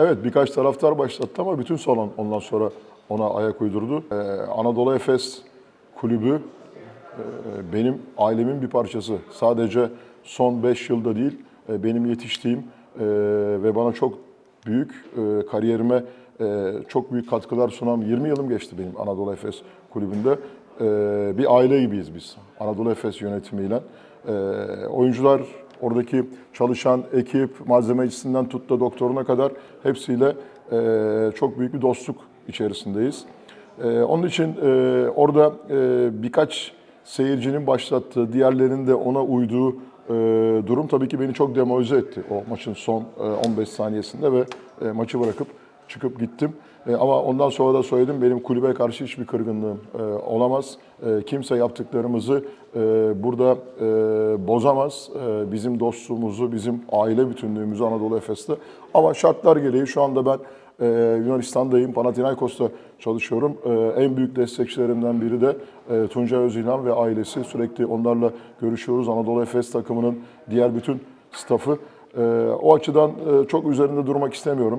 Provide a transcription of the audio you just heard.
Evet birkaç taraftar başlattı ama bütün salon ondan sonra ona ayak uydurdu. Ee, Anadolu Efes kulübü e, benim ailemin bir parçası. Sadece son 5 yılda değil e, benim yetiştiğim e, ve bana çok büyük e, kariyerime e, çok büyük katkılar sunan 20 yılım geçti benim Anadolu Efes kulübünde. E, bir aile gibiyiz biz Anadolu Efes yönetimiyle. E, oyuncular, oradaki çalışan ekip, malzemecisinden tut da doktoruna kadar hepsiyle e, çok büyük bir dostluk içerisindeyiz. E, onun için e, orada e, birkaç seyircinin başlattığı, diğerlerinin de ona uyduğu e, durum tabii ki beni çok demoralize etti o maçın son e, 15 saniyesinde ve e, maçı bırakıp çıkıp gittim. E, ama ondan sonra da söyledim benim kulübe karşı hiçbir kırgınlığım e, olamaz. E, kimse yaptıklarımızı e, burada e, bozamaz. E, bizim dostluğumuzu, bizim aile bütünlüğümüzü Anadolu Efes'te. Ama şartlar gereği şu anda ben ee, Yunanistan'dayım, Panathinaikos'ta çalışıyorum. En büyük destekçilerimden biri de e, Tuncay Özilhan ve ailesi. Sürekli onlarla görüşüyoruz. Anadolu Efes takımının diğer bütün stafı. Ee, o açıdan e, çok üzerinde durmak istemiyorum.